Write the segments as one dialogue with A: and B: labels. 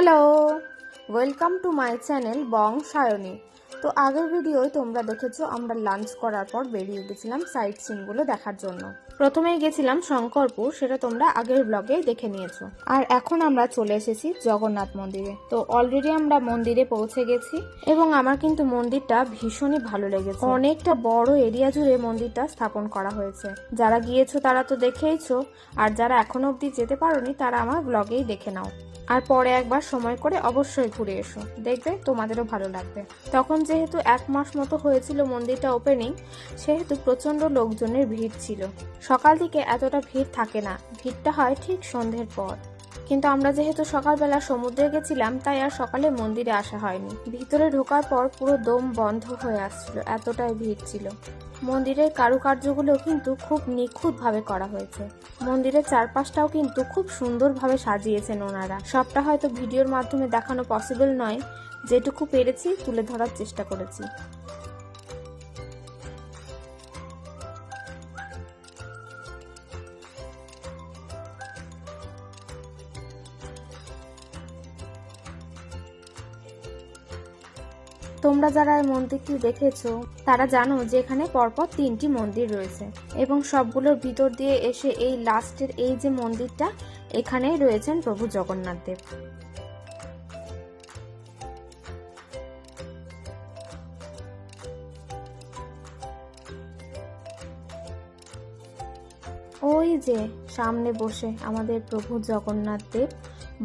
A: Hello welcome to my channel Bong Sayani তো আগের ভিডিওয় তোমরা দেখেছ, আমরা লাঞ্চ করার পর বেরিয়ে গেছিলাম সাইট সিনগুলো দেখার জন্য। প্রথমেই গেছিলাম শঙ্করপুর, সেটা তোমরা আগের ব্লগে দেখে নিয়েছো। আর এখন আমরা চলে এসেছি জগন্নাথ মন্দিরে। তো অলরেডি আমরা মন্দিরে পৌঁছে গেছি, এবং আমার কিন্তু মন্দিরটা ভীষণই ভালো লেগেছে। অনেকটা বড় এরিয়া জুড়ে মন্দিরটা স্থাপন করা হয়েছে। যারা গিয়েছো তারা তো দেখেইছো, আর যারা এখনও অবধি যেতে পারোনি, তারা আমার ব্লগেই দেখে নাও। আর পরে একবার সময় করে অবশ্যই ঘুরে এসো। দেখবে তোমাদেরও ভালো লাগবে। তখন যেহেতু এক মাস মতো হয়েছিল মন্দিরটা ওপেনিং সেহেতু প্রচণ্ড লোকজনের ভিড় ছিল। সকাল দিকে এতটা ভিড় থাকে না। ভিড়টা হয় ঠিক সন্ধ্যের পর। কিন্তু আমরা যেহেতু সকালবেলা সমুদ্রে গেছিলাম, তাই আর সকালে মন্দিরে আসা হয়নি। ভিতরে ঢোকার পর পুরো দম বন্ধ হয়ে আসছিল, এতটাই ভিড় ছিল। মন্দিরের কারুকার্যগুলো কিন্তু খুব নিখুঁতভাবে করা হয়েছে। মন্দিরের চারপাশটাও কিন্তু খুব সুন্দরভাবে সাজিয়েছেন ওনারা। সবটা হয়তো ভিডিওর মাধ্যমে দেখানো পসিবল নয়। যেটুকু পেরেছি তুলে ধরার চেষ্টা করেছি। তোমরা যারা এই মন্দিরটি দেখেছ, তারা জানো যে এখানে পরপর তিনটি মন্দির রয়েছে এবং সবগুলোর ভিতর দিয়ে এসে এই লাস্টের এই যে মন্দিরটা, এখানেই রয়েছেন প্রভু জগন্নাথ দেব। ওই যে সামনে বসে আমাদের প্রভু জগন্নাথ দেব,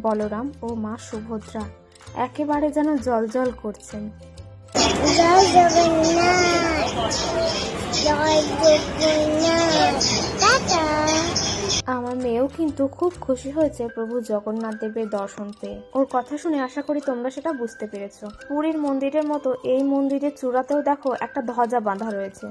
A: বলরাম ও মা সুভদ্রা, একেবারে যেন জলজল করছেন।
B: জয়
A: আমার মেয়েও কিন্তু খুব খুশি হয়েছে প্রভু জগন্নাথ দেবের দর্শন পেয়ে। ওর কথা শুনে আশা করি তোমরা সেটা বুঝতে পেরেছ। পুরীর মন্দিরের মতো এই মন্দিরের চূড়াতেও দেখো একটা ধ্বজা বাঁধা রয়েছে।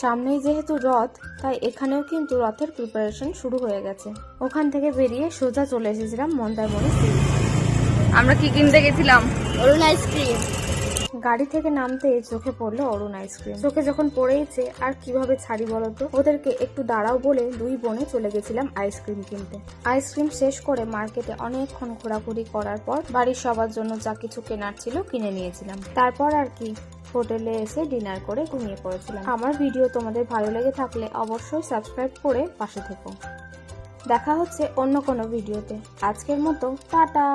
A: সামনেই যেহেতু রথ, তাই এখানেও কিন্তু রথের প্রিপারেশন শুরু হয়ে গেছে। ওখান থেকে বেরিয়ে সোজা চলে এসেছিলাম মন্দারমণি
C: আমরা কি কিনতে গেছিলাম?
B: অরুণ আইসক্রিম
A: গাড়ি থেকে নামতে চোখে পড়ল অরুণ আইসক্রিম চোখে যখন পড়েইছে, আর কীভাবে ছাড়ি বলতো ওদেরকে একটু দাঁড়াও বলে দুই বোনে চলে গেছিলাম আইসক্রিম কিনতে। আইসক্রিম শেষ করে মার্কেটে অনেকক্ষণ ঘোরাঘুরি করার পর বাড়ির সবার জন্য যা কিছু কেনার ছিল কিনে নিয়েছিলাম। তারপর আর কি, হোটেলে এসে ডিনার করে ঘুমিয়ে পড়েছিলাম। আমার ভিডিও তোমাদের ভালো লেগে থাকলে অবশ্যই সাবস্ক্রাইব করে পাশে থেকো। দেখা হচ্ছে অন্য কোনো ভিডিওতে আজকের মতো, টাটা!